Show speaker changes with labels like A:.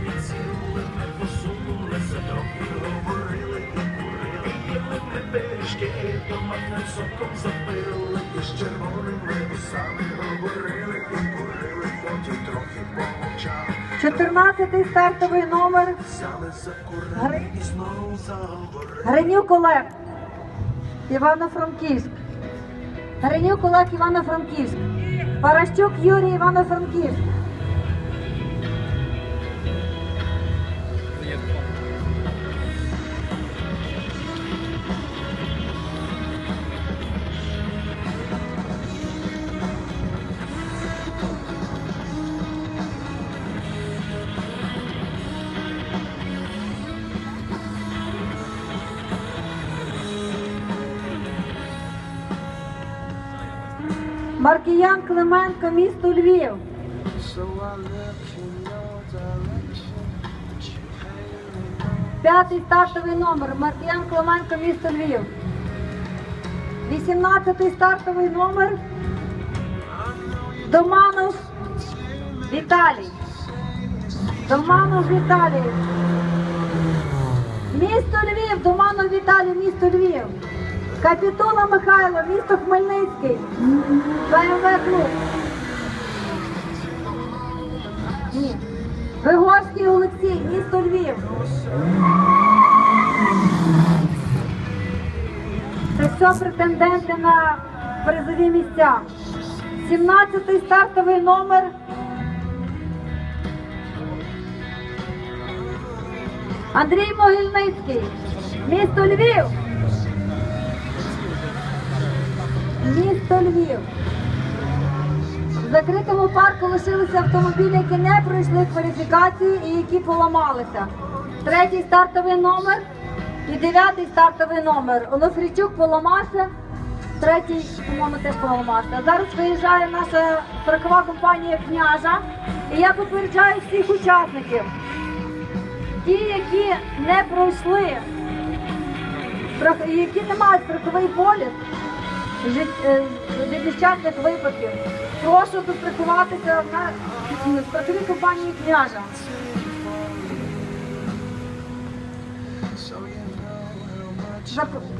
A: підсіли, не посунулися, трохи говорили, і курили, піли не соком запили, і з червоними і курили, потім трохи помовчали.
B: Чотирнадцятий стартовий номер.
A: Взяли за і знову заговорили.
B: Гринюк Олег, Івано-Франківськ. Гринюк Олег, Івано-Франківськ. Паращук Юрій Івано-Франківськ. Маркіян Клименко, місто Львів. П'ятий стартовий номер. Маркіян Клименко, місто Львів. 18-й стартовий номер. Доманов Віталій. Доманов Віталій. Місто Львів, Доманов Віталій, місто Львів. Капітула Михайло, місто Хмельницький. БМВ клуб. Ні. Вигорський Олексій, місто Львів. Це все претенденти на призові місця. 17-й стартовий номер. Андрій Могильницький. Місто Львів. Місто Львів. В закритому парку лишилися автомобілі, які не пройшли кваліфікації і які поламалися. Третій стартовий номер і дев'ятий стартовий номер. Онуфрійчук поламався, третій, по-моєму, теж поламався. Зараз виїжджає наша страхова компанія княжа. І я попереджаю всіх учасників. Ті, які не пройшли, які не мають страховий поліс, нещасних випадків. Прошу підприкуватися на працівнику пані княжа. Запрошую.